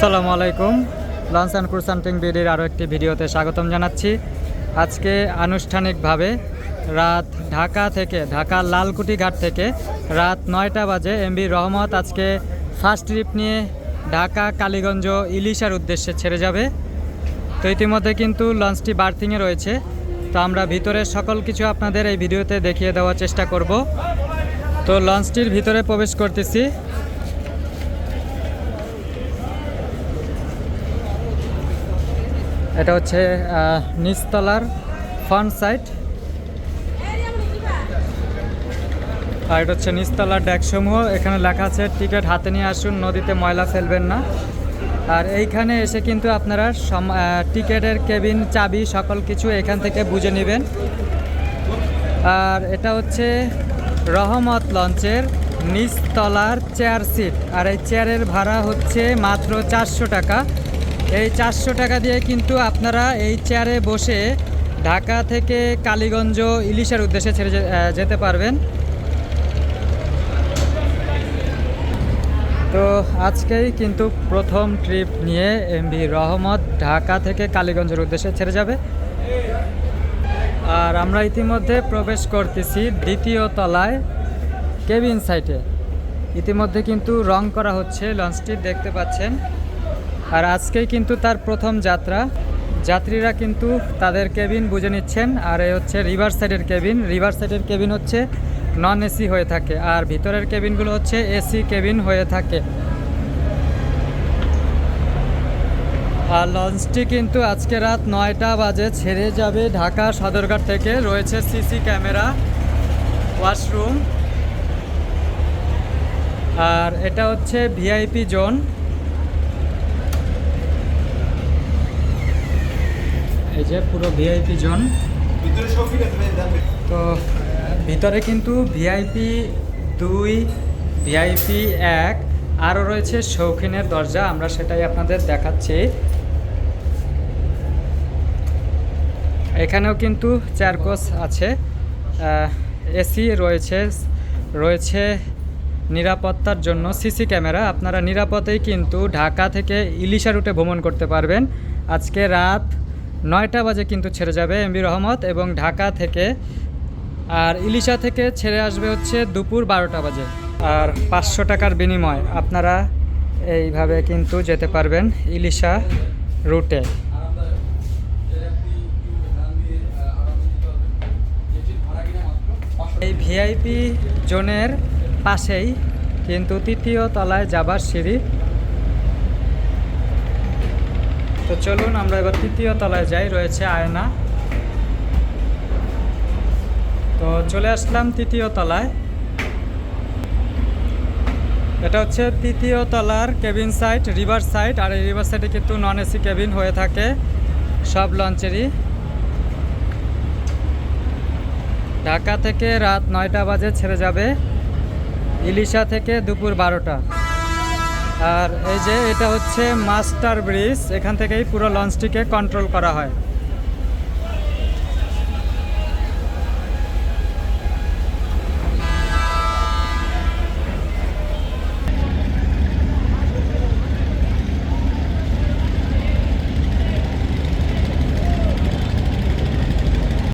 আসসালামু আলাইকুম। Launch and cruise hunting বিডির আরও একটি ভিডিওতে স্বাগতম জানাচ্ছি। আজকে আনুষ্ঠানিকভাবে রাত ঢাকা থেকে, ঢাকা লালকুটি ঘাট থেকে রাত নয়টা বাজে এমবি রহমত আজকে ফার্স্ট ট্রিপ নিয়ে ঢাকা, কালীগঞ্জ ইলিশার উদ্দেশ্যে ছেড়ে যাবে। তো ইতিমধ্যে কিন্তু লঞ্চটি বার্থিংয়ে রয়েছে। তো আমরা ভিতরের সকল কিছু আপনাদের এই ভিডিওতে দেখিয়ে দেওয়ার চেষ্টা করব। তো লঞ্চটির ভিতরে প্রবেশ করতেছি। এটা হচ্ছে নিচতলার ফ্রন্ট সাইড আর এটা হচ্ছে নিচতলার ড্যাকসমূহ এখানে লেখা আছে, টিকিট হাতে নিয়ে আসুন, নদীতে ময়লা ফেলবেন না। আর এইখানে এসে কিন্তু আপনারা টিকিটের কেবিন, চাবি, সকল কিছু এখান থেকে বুঝে নেবেন। আর এটা হচ্ছে রহমত লঞ্চের নিচতলার চেয়ার সিট আর এই চেয়ারের ভাড়া হচ্ছে মাত্র চারশো টাকা। এই চারশো টাকা দিয়ে কিন্তু আপনারা এই চেয়ারে বসে ঢাকা থেকে কালীগঞ্জ ইলিশের উদ্দেশ্যে ছেড়ে যেতে পারবেন। তো আজকেই কিন্তু প্রথম ট্রিপ নিয়ে এমভি রহমত ঢাকা থেকে কালীগঞ্জের উদ্দেশ্যে ছেড়ে যাবে। আর আমরা ইতিমধ্যে প্রবেশ করতেছি দ্বিতীয় তলায় কেবিন সাইটে। ইতিমধ্যে কিন্তু রং করা হচ্ছে, লঞ্চটি দেখতে পাচ্ছেন। আর আজকেই কিন্তু তার প্রথম যাত্রা। যাত্রীরা কিন্তু তাদের কেবিন বুঝে নিচ্ছেন, আর এই হচ্ছে রিভার সাইডের কেবিন। রিভার সাইডের কেবিন হচ্ছে নন এসি হয়ে থাকে, আর ভিতরের কেবিনগুলো হচ্ছে এসি কেবিন হয়ে থাকে। আর লঞ্চটি কিন্তু আজকে রাত নয়টা বাজে, ছেড়ে যাবে ঢাকা সদরঘাট থেকে। রয়েছে সিসি ক্যামেরা, ওয়াশরুম। আর এটা হচ্ছে ভিআইপি জোন। যে পুরো ভিআইপি জোন। তো, ভিতরে কিন্তু ভিআইপি দুই ভিআইপি এক, আরও রয়েছে শৌখিনের দরজা, আমরা সেটাই আপনাদের দেখাচ্ছি। এখানেও কিন্তু চার কোচ আছে। এসি রয়েছে রয়েছে নিরাপত্তার জন্য সিসি ক্যামেরা। আপনারা নিরাপদেই কিন্তু ঢাকা থেকে ইলিশা রুটে ভ্রমণ করতে পারবেন। আজকে রাত নয়টা বাজে কিন্তু ছেড়ে যাবে এমবি রহমত এবং ঢাকা থেকে আর ইলিশা থেকে ছেড়ে আসবে হচ্ছে দুপুর বারোটা বাজে। আর পাঁচশো টাকার বিনিময় আপনারা এইভাবে কিন্তু যেতে পারবেন ইলিশা রুটে। এই ভিআইপি জোনের পাশেই কিন্তু তৃতীয় তলায় যাবার সিঁড়ি। তো চলুন আমরা এবার তৃতীয় তলায় যাই, রয়েছে আয়না। তো চলে আসলাম তৃতীয় তলায়। এটা হচ্ছে তৃতীয় তলার কেবিন সাইট, রিভার সাইট, আর এই রিভার সাইডে কিন্তু নন এসি কেবিন হয়ে থাকে, সব লঞ্চেরই। ঢাকা থেকে রাত নয়টা বাজে ছেড়ে যাবে, ইলিশা থেকে দুপুর বারোটা। আর এই যে এটা হচ্ছে মাস্টার ব্রিজ এখান থেকেই পুরো লঞ্চটিকে কন্ট্রোল করা হয়।